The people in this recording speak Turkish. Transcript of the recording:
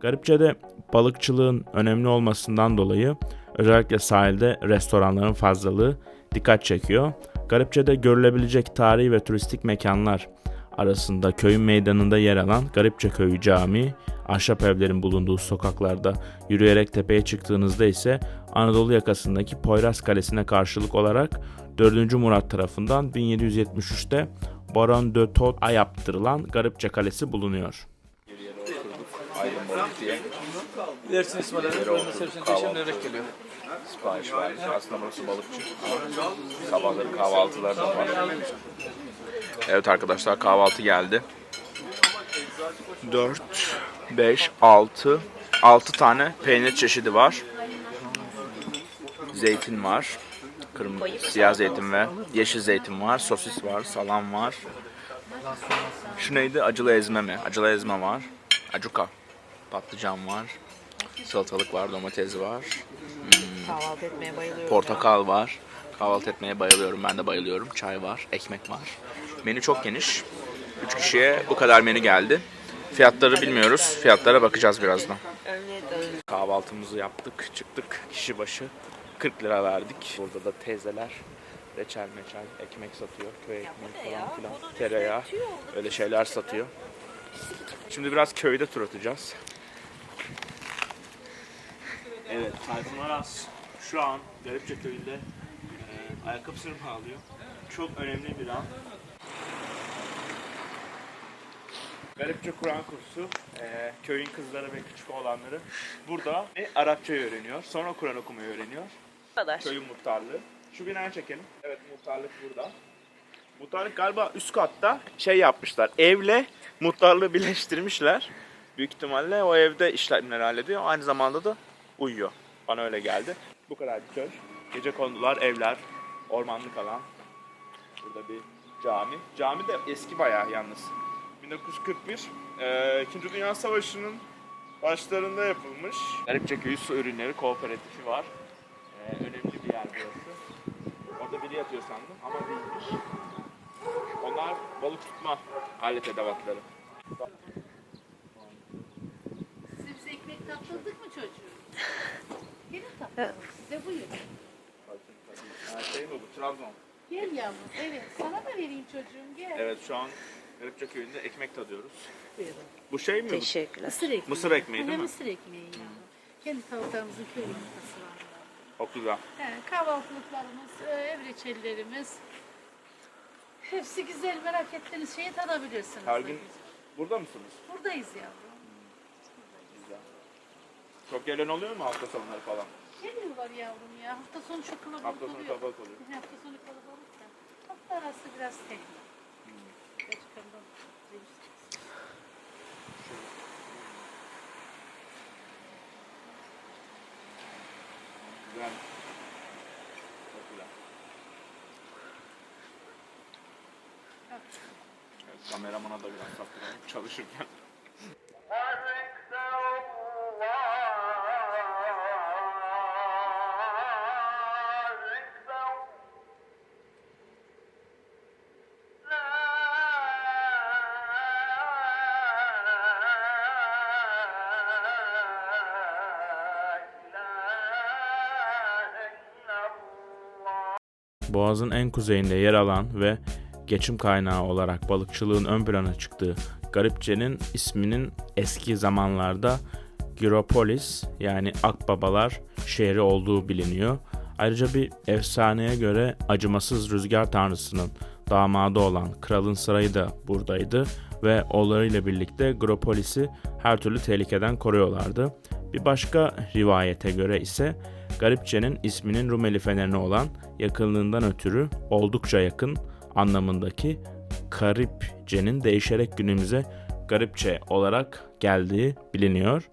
Garipçe'de balıkçılığın önemli olmasından dolayı özellikle sahilde restoranların fazlalığı dikkat çekiyor. Garipçe'de görülebilecek tarihi ve turistik mekanlar arasında köyün meydanında yer alan Garipçe Köyü Camii, ahşap evlerin bulunduğu sokaklarda yürüyerek tepeye çıktığınızda ise Anadolu yakasındaki Poyraz Kalesi'ne karşılık olarak 4. Murat tarafından 1773'te Baron de Tod'a yaptırılan Garipçe Kalesi bulunuyor. İsmail'e koyma sebzeni değişim levrek geliyor. sipariş verdik. Aslında burası balıkçı. Sabahları kahvaltılar da var. Evet arkadaşlar kahvaltı geldi. 4, 5, 6, 6 tane peynir çeşidi var. Zeytin var. Kırmızı, siyah zeytin ve yeşil zeytin var. Sosis var, salam var. Şu neydi? Acılı ezme mi? Acılı ezme var. Acuka. Patlıcan var. Salatalık var, domates var. Kahvaltı etmeye bayılıyorum. Portakal var. Kahvaltı etmeye bayılıyorum. Ben de bayılıyorum. Çay var, ekmek var. Menü çok geniş. 3 kişiye bu kadar menü geldi. Fiyatları bilmiyoruz. Fiyatlara bakacağız birazdan. Kahvaltımızı yaptık, çıktık. Kişi başı 40 lira verdik. Burada da teyzeler reçel meçel ekmek satıyor. Köy ekmeği falan filan. Tereyağı öyle şeyler satıyor. Şimdi biraz köyde tur atacağız. Evet, Tayfun Aras şu an Garipçe köyünde e, ayakkabısını bağlıyor. Çok önemli bir an. Garipçe Kur'an kursu, e, köyün kızları ve küçük oğlanları burada e, Arapça öğreniyor. Sonra Kur'an okumayı öğreniyor. Bu kadar. Köyün muhtarlığı. Şu binayı çekelim. Evet muhtarlık burada. Muhtarlık galiba üst katta şey yapmışlar. Evle muhtarlığı birleştirmişler. Büyük ihtimalle o evde işlemleri hallediyor. Aynı zamanda da uyuyor. Bana öyle geldi. Bu kadar köy. Gece kondular, evler, ormanlık alan. Burada bir cami. Cami de eski bayağı yalnız. 1941 eee, İkinci Dünya Savaşı'nın başlarında yapılmış. Garipçe Köyü Su Ürünleri Kooperatifi var. Eee, önemli bir yer burası. Orada biri yatıyor sandım ama değilmiş. Onlar balık tutma alet edevatları. Size tattırdık mı çocuğum? Gelin tattırdık. Size buyurun. Şey mi bu? Trabzon. Gel yavrum. Evet. Sana da vereyim çocuğum. Gel. Evet şu an Garipçe Köyü'nde ekmek tadıyoruz. Bu şey mi? Teşekkürler. Mısır ekmeği. Mısır ekmeği değil mi? Mısır ekmeği yavrum. Kendi tavuklarımızın köy yumurtası var. Çok güzel. He, kahvaltılıklarımız, e, ev reçellerimiz. Hepsi güzel. Merak ettiğiniz şeyi tadabilirsiniz. Her gün burada mısınız? Buradayız yavrum. Çok gelen oluyor mu hafta sonları falan? Geliyorlar yavrum ya. Hafta sonu çok kalabalık Hafta sonu oluyor. kalabalık oluyor. Hafta sonu kalabalık da. Hafta arası biraz tek. Hmm. Değiştik. Güzel. Çok güzel. Evet, kameramana da biraz saptıralım çalışırken. Boğaz'ın en kuzeyinde yer alan ve geçim kaynağı olarak balıkçılığın ön plana çıktığı Garipçe'nin isminin eski zamanlarda Gyropolis yani Akbabalar şehri olduğu biliniyor. Ayrıca bir efsaneye göre acımasız rüzgar tanrısının damadı olan kralın sarayı da buradaydı ve oğullarıyla birlikte Gropolis'i her türlü tehlikeden koruyorlardı. Bir başka rivayete göre ise Garipçe'nin isminin Rumeli fenerine olan yakınlığından ötürü oldukça yakın anlamındaki Karipçe'nin değişerek günümüze Garipçe olarak geldiği biliniyor.